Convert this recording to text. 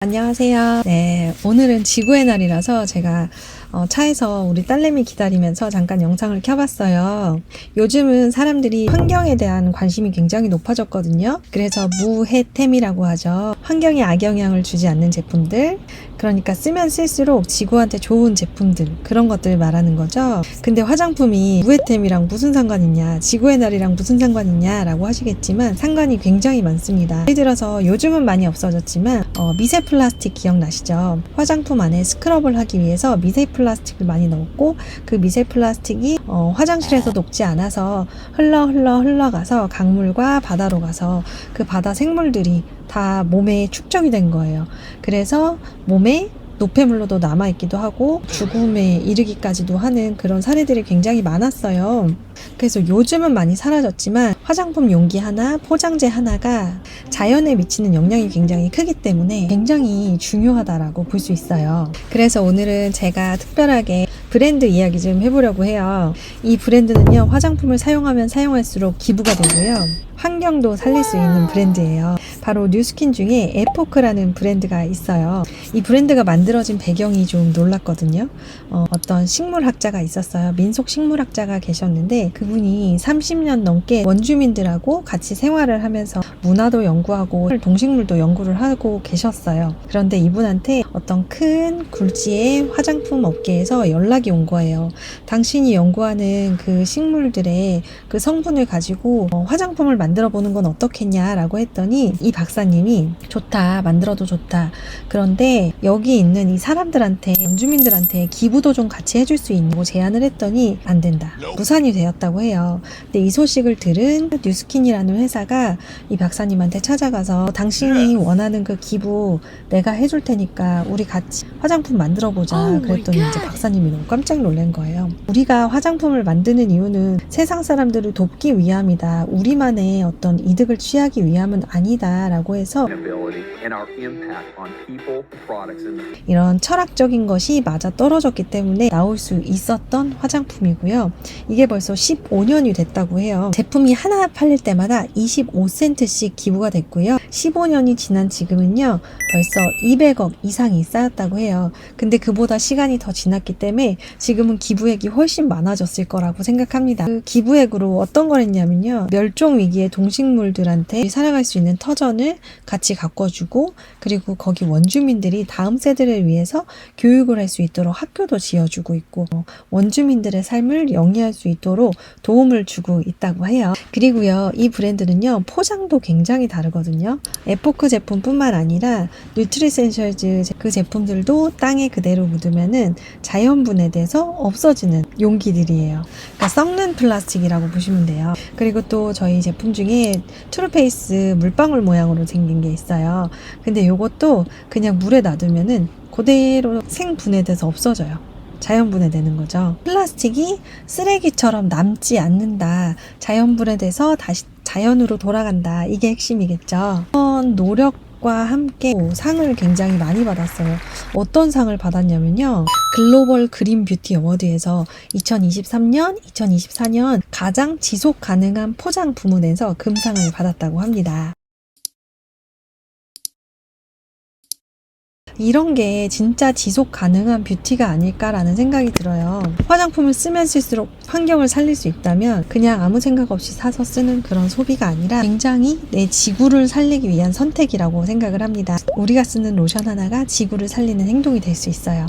안녕하세요. 네, 오늘은 지구의 날이라서 제가 어, 차에서 우리 딸내미 기다리면서 잠깐 영상을 켜봤어요. 요즘은 사람들이 환경에 대한 관심이 굉장히 높아졌거든요. 그래서 무해템이라고 하죠. 환경에 악영향을 주지 않는 제품들, 그러니까 쓰면 쓸수록 지구한테 좋은 제품들, 그런 것들 말하는 거죠. 근데 화장품이 무해템이랑 무슨 상관 있냐, 지구의 날이랑 무슨 상관 있냐라고 하시겠지만 상관이 굉장히 많습니다. 예를 들어서 요즘은 많이 없어졌지만 어, 미세 플라스틱 기억나시죠? 화장품 안에 스크럽을 하기 위해서 미세 플라스틱 을 많이 넣었고 그 미세 플라스틱이 어, 화장실에서 녹지 않아서 흘러 흘러 흘러가서 강물과 바다로 가서 그 바다 생물들이 다 몸에 축적이 된 거예요. 그래서 몸에 노폐물로도 남아있기도 하고 죽음에 이르기까지도 하는 그런 사례들이 굉장히 많았어요. 그래서 요즘은 많이 사라졌지만 화장품 용기 하나, 포장재 하나가 자연에 미치는 영향이 굉장히 크기 때문에 굉장히 중요하다라고 볼 수 있어요. 그래서 오늘은 제가 특별하게 브랜드 이야기 좀 해보려고 해요. 이 브랜드는요, 화장품을 사용하면 사용할수록 기부가 되고요. 환경도 살릴 수 있는 브랜드예요. 바로 뉴스킨 중에 에포크라는 브랜드가 있어요. 이 브랜드가 만들어진 배경이 좀 놀랐거든요. 어, 떤 식물학자가 있었어요. 민속 식물학자가 계셨는데 그분이 30년 넘게 원주민들하고 같이 생활을 하면서 문화도 연구하고 동식물도 연구를 하고 계셨어요. 그런데 이분한테 어떤 큰 굴지의 화장품 업계에서 연락 이 온 거예요. 당신이 연구하는 그 식물들의 그 성분을 가지고 어, 화장품을 만들어 보는 건 어떻겠냐라고 했더니 이 박사님이 좋다 만들어도 좋다. 그런데 여기 있는 이 사람들한테 원주민들한테 기부도 좀 같이 해줄 수 있냐고 제안을 했더니 안 된다. 무산이 되었다고 해요. 근데 이 소식을 들은 뉴스킨이라는 회사가 이 박사님한테 찾아가서 당신이 원하는 그 기부 내가 해줄 테니까 우리 같이 화장품 만들어 보자 Oh 그랬더니 이제. 박사님이 너무 깜짝 놀란 거예요 우리가 화장품을 만드는 이유는 세상 사람들을 돕기 위함이다 우리만의 어떤 이득을 취하기 위함은 아니다라고 해서 이런 철학적인 것이 맞아 떨어졌기 때문에 나올 수 있었던 화장품이고요. 이게 벌써 15년이 됐다고 해요. 제품이 하나 팔릴 때마다 25센트씩 기부가 됐고요. 15년이 지난 지금은요. 벌써 200억 이상이 쌓였다고 해요. 근데 그보다 시간이 더 지났기 때문에 지금은 기부액이 훨씬 많아졌을 거라고 생각합니다. 그 기부액으로 어떤 걸 했냐면요. 멸종 위기의 동식물들한테 살아갈 수 있는 터전을 같이 가꿔주고 그리고 거기 원주민들이 다음 세대를 위해서 교육을 할 수 있도록 학교도 지어주고 있고 어, 원주민들의 삶을 영위할 수 있도록 도움을 주고 있다고 해요. 그리고요 이 브랜드는요 포장도 굉장히 다르거든요. 에포크 제품뿐만 아니라 뉴트리센셜즈 그 제품들도 땅에 그대로 묻으면은 자연 분해 돼서 없어지는 용기들이에요. 그러니까 썩는 플라스틱이라고 보시면 돼요. 그리고 또 저희 제품 중에 트루페이스 물방울 모양으로 생긴 게 있어요. 근데 요것도 그냥 물에 놔두면은 그대로 생분해돼서 없어져요. 자연 분해되는 거죠. 플라스틱이 쓰레기처럼 남지 않는다. 자연 분해돼서 다시 자연으로 돌아간다. 이게 핵심이겠죠. 노력 과 함께 상을 굉장히 많이 받았어요. 어떤 상을 받았냐면요. 글로벌 그린 뷰티 어워드에서 2023년, 2024년 가장 지속 가능한 포장 부문에서 금상을 받았다고 합니다. 이런 게 진짜 지속 가능한 뷰티가 아닐까라는 생각이 들어요. 화장품을 쓰면 쓸수록 환경을 살릴 수 있다면 그냥 아무 생각 없이 사서 쓰는 그런 소비가 아니라 굉장히 내 지구를 살리기 위한 선택이라고 생각을 합니다. 우리가 쓰는 로션 하나가 지구를 살리는 행동이 될 수 있어요.